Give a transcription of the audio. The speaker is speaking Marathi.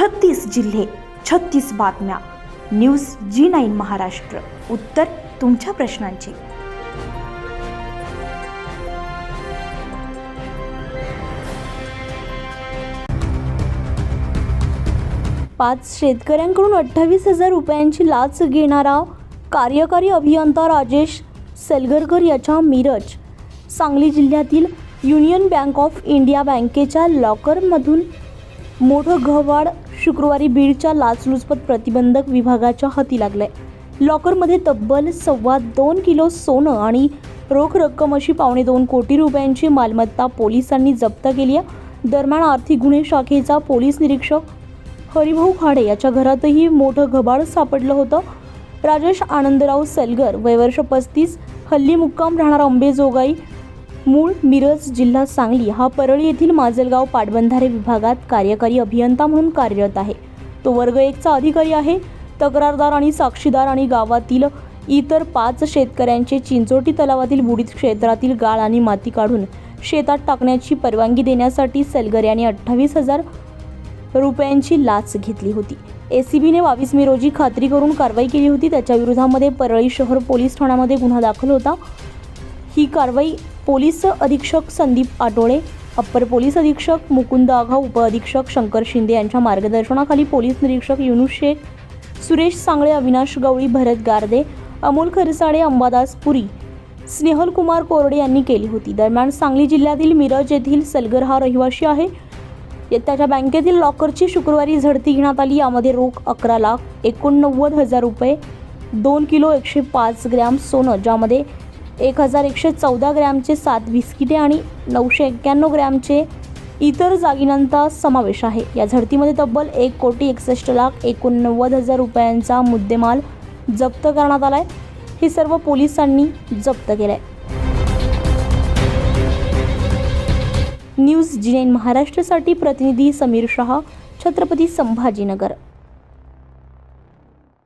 छत्तीस जिल्हे छत्तीस बातम्या. News G nine Maharashtra. उत्तर तुमच्या प्रश्नांची. पाच शेतकऱ्यांकडून अठ्ठावीस हजार रुपयांची लाच घेणारा कार्यकारी अभियंता राजेश सेलगरकर याच्या मिरज. सांगली जिल्ह्यातील युनियन बँक ऑफ इंडिया बँकेच्या लॉकरमधून मोठं गव्हाड शुक्रवारी बीडच्या लाचलुचपत प्रतिबंधक विभागाच्या हाती लागलंय. लॉकरमध्ये तब्बल सव्वा दोन किलो सोनं आणि रोख रक्कम अशी पावणे दोन कोटी रुपयांची मालमत्ता पोलिसांनी जप्त केली आहे. दरम्यान आर्थिक गुन्हे शाखेचा पोलीस निरीक्षक हरिभाऊ खाडे याच्या घरातही मोठं घबाड सापडलं होतं. राजेश आनंदराव सेलगर वयवर्ष पस्तीस हल्ली मुक्काम राहणारा अंबेजोगाई मूळ मिरज जिल्हा सांगली हा परळी येथील माजलगाव पाटबंधारे विभागात कार्यकारी अभियंता म्हणून कार्यरत आहे. तो वर्ग एकचा अधिकारी आहे. तक्रारदार आणि साक्षीदार आणि गावातील इतर पाच शेतकऱ्यांचे चिंचोटी तलावातील बुडीत क्षेत्रातील गाळ आणि माती काढून शेतात टाकण्याची परवानगी देण्यासाठी सेलगर यांनी अठ्ठावीस हजार रुपयांची लाच घेतली होती. एसीबीने बावीस मे रोजी खात्री करून कारवाई केली होती. त्याच्या विरोधामध्ये परळी शहर पोलीस ठाण्यामध्ये गुन्हा दाखल होता. ही कारवाई पोलीस अधीक्षक संदीप आटोळे अप्पर पोलीस अधीक्षक मुकुंद आघा उपअधीक्षक शंकर शिंदे यांच्या मार्गदर्शनाखाली पोलीस निरीक्षक युनुस शेख सुरेश सांगळे अविनाश गवळी भरत गारदे अमोल खरसाडे अंबादास पुरी स्नेहल कुमार कोरडे यांनी केली होती. दरम्यान सांगली जिल्ह्यातील मिरज येथील सलगर हा रहिवासी आहे. त्याच्या बँकेतील लॉकरची शुक्रवारी झडती घेण्यात आली. यामध्ये रोख अकरा लाख एकोणनव्वद हजार रुपये दोन किलो एकशे पाच ग्रॅम सोनं ज्यामध्ये एक हजार एकशे चौदा ग्रॅमचे सात बिस्किटे आणि नऊशे एक्क्याण्णव ग्रॅमचे इतर दागिन्यांचा समावेश आहे. या झडतीमध्ये तब्बल एक कोटी एकसष्ट लाख एकोणनव्वद हजार रुपयांचा मुद्देमाल जप्त करण्यात आला आहे हे सर्व पोलिसांनी जप्त केलं आहे न्यूज जिनेन महाराष्ट्रासाठी प्रतिनिधी समीर शहा छत्रपती संभाजीनगर.